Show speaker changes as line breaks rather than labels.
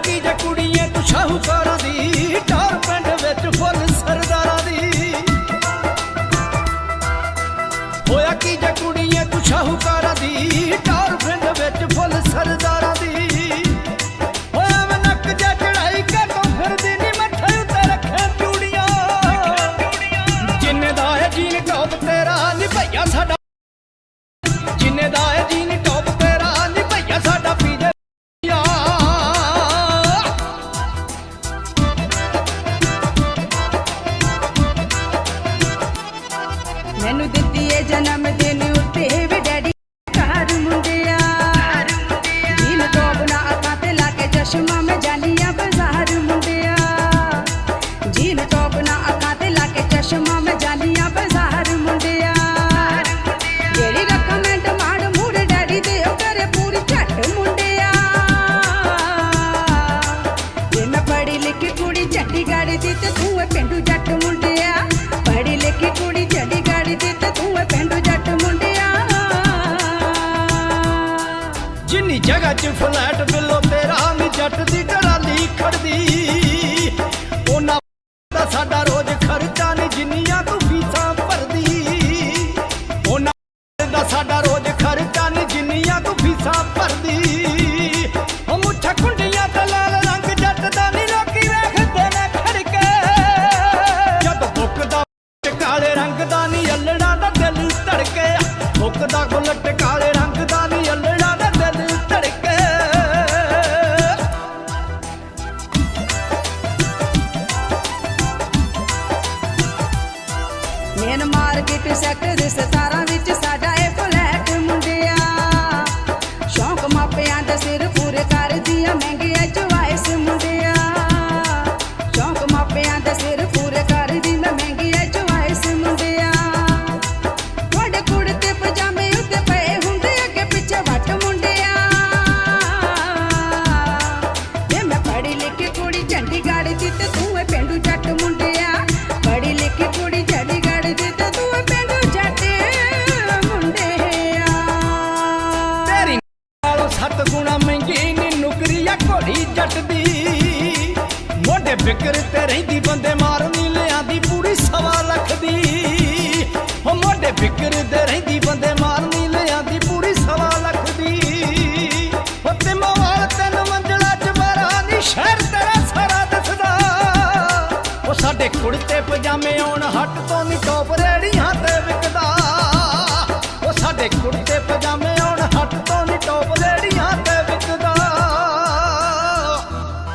ਲੱਗੀ ਕੁੜੀਏ, ਤੂੰ ਦੀ, ਟਾਰ ਪਿੰਡ ਵਿੱਚ ਫੁੱਲ ਸਰਦਾਰਾਂ ਦੀ। ਹੋਇਆ ਕੀ ਜੇ ਕੁੜੀਏ, ਤੂੰ ਸ਼ਾਹੂਕਾਰਾਂ
ਮੈਨੂੰ ਦਿੱਤੀ ਏ ਜਨਮ ਦਿਨ ਉੱਤੇ ਵੇ ਡੈਡੀ। ਘਰ ਮੁੰਡਿਆ। ਜੀਨ ਟੋਪ ਨਾ ਅੱਖਾਂ ਤੇ ਲਾ ਕੇ ਚਸ਼ਮਾ ਜਿੰਨੀ
ਜਗ੍ਹਾ 'ਚ ਫਲੈਟ ਬਿੱਲੋ ਤੇਰਾ ਨੀ ਜੱਟ ਦੀ ਟਰਾਲੀ ਖੜਦੀ ਉਹਨਾਂ ਦਾ ਸਾਡਾ ਰੋਜ਼ ਖਰਚਾ ਨੀ, ਜਿੰਨੀਆਂ ਤੂੰ ਫੀਸਾਂ ਭਰਦੀ। ਉਹਨਾਂ ਦਾ ਸਾਡਾ ਰੋਜ਼ ਖਰਚਾ ਨੀ, ਜਿੰਨੀਆਂ ਤੂੰ ਫੀਸਾਂ ਭਰਦੀ। practice, actor, this, that. ਨੁਕਰੀ ਜੱਟ ਦੀ ਮੋਢੇ ਫਿਕਰ ਤੇ ਰਹਿੰਦੀ, ਬੰਦੇ ਮਾਰਨੀ ਲਿਆਂਦੀ, ਪੂਰੀ ਸਵਾ ਲੱਖ ਦੀ ਹੋ ਮੋਢੇ ਬਿਕਰ ਤੇ ਰਹਿੰਦੀ, ਬੰਦੇ ਮਾਰਨੀ ਲਿਆਂਦੀ, ਪੂਰੀ ਸਵਾ ਲੱਖ ਦੀ ਹੋ ਤੇ ਮਵਾਲ ਤਿੰਨ ਮੰਜ਼ਲਾ ਜਵਾਰਾ ਨੀ ਸ਼ਹਿਰ ਤੇਰਾ ਸਾਰਾ ਦਿਸਦਾ। ਉਹ ਸਾਡੇ ਕੁੜਤੇ ਪਜਾਮੇ ਆਉਣ, ਹੱਟ ਤੋਂ ਨੀ ਟੋਪ ਰੇੜੀਆਂ ਤੇ ਵਿਕਦਾ। ਉਹ ਸਾਡੇ ਕੁੜਤੇ ਪਜਾਮੇ ਆਉਣ